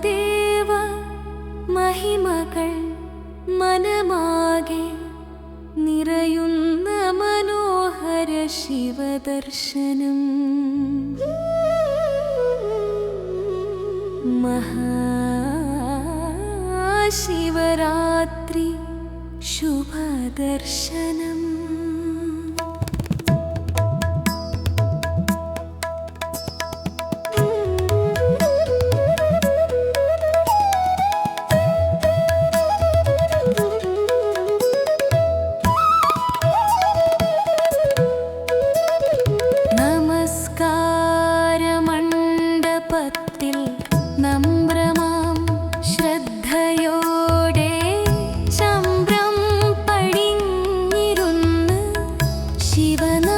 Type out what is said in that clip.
മഹാദേവ മഹിമകൾ മനമാകെ നിറയുന്ന മനോഹര ശിവദർശനം. മഹാശിവരാത്രി ശുഭദർശനം. ശിവനാമമുരുവിടുമ്പോൾ